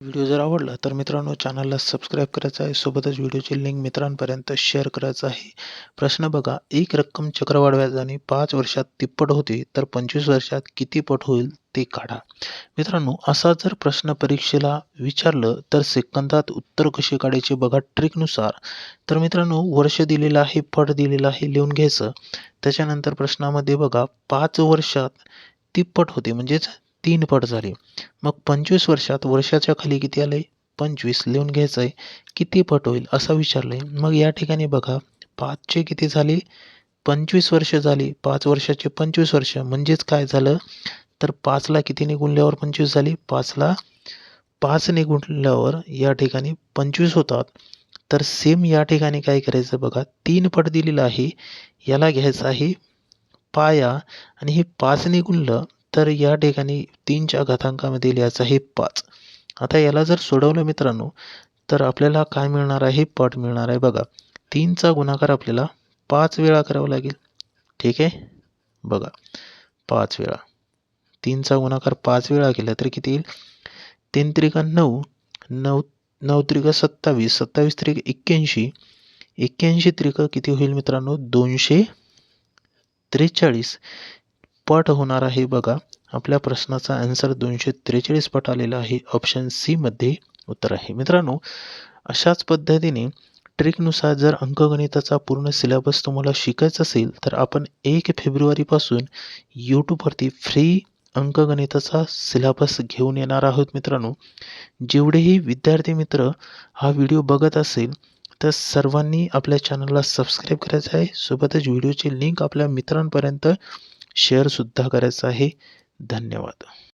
Video जर आवडला तर मित्रांनो चॅनलला सबस्क्राईब करायचं आहे. सोबतच व्हिडिओची लिंक मित्रांपर्यंत शेअर करायचं आहे. प्रश्न बघा एक रक्कम चक्रवाढ व्याजाने पाच वर्षात तिप्पट होते तर पंचवीस वर्षात किती पट होईल ते काढा. मित्रांनो असा जर प्रश्न परीक्षेला विचारलं तर सेकंदात उत्तर कसे काढायचे बघा ट्रिकनुसार. तर मित्रांनो वर्ष दिलेलं आहे पट दिलेलं आहे लिहून घ्यायचं. त्याच्यानंतर प्रश्नामध्ये बघा पाच वर्षात तिप्पट होते म्हणजेच तीन पट झाले. मग पंचवीस वर्षात वर्षाच्या खाली किती आले? पंचवीस. लिहून घ्यायचं आहे किती पट होईल असं विचारलं. आहे मग या ठिकाणी बघा. पाचचे किती झाले? पंचवीस वर्ष झाली. पाच वर्षाचे पंचवीस वर्ष. म्हणजेच काय झालं? तर पाचला कितीने गुणल्यावर पंचवीस झाली? पाचला पाचने गुणल्यावर या ठिकाणी पंचवीस होतात. तर सेम या ठिकाणी काय करायचं बघा. तीन पट दिलेलं आहे. याला घ्यायचं आहे पाया. आणि हे पाचने गुणलं तर या ठिकाणी तीनच्या घातांकामध्ये लिहायचं आहे पाच. आता याला जर सोडवलं मित्रांनो तर आपल्याला काय मिळणार आहे? पट मिळणार आहे बघा. तीनचा गुणाकार आपल्याला पाच वेळा करावा लागेल. ठीक आहे? बघा. पाच वेळा. तीनचा गुणाकार पाच वेळा केला तर किती येईल? तीन त्रिका नऊ. नऊ नऊ त्रिका सत्तावीस. सत्तावीस त्रिक एक्क्याऐंशी. एक्क्याऐंशी त्रिका किती होईल मित्रांनो? दोनशे त्रेचाळीस. पट होणार आहे बघा. आपल्या प्रश्नाचा आन्सर दोनशे त्रेचाळीस पट आलेला आहे. ऑप्शन सीमध्ये उत्तर आहे. मित्रांनो अशाच पद्धतीने ट्रिकनुसार जर अंकगणिताचा पूर्ण सिलेबस तुम्हाला शिकायचा असेल तर आपण एक फेब्रुवारीपासून यूट्यूबवरती फ्री अंकगणिताचा सिलेबस घेऊन येणार आहोत मित्रांनो. जेवढेही विद्यार्थी मित्र हा व्हिडिओ बघत असेल तर सर्वांनी आपल्या चॅनलला सबस्क्राईब करायचं आहे. सोबतच व्हिडिओची लिंक आपल्या मित्रांपर्यंत शेअरसुद्धा करायचं आहे. धन्यवाद.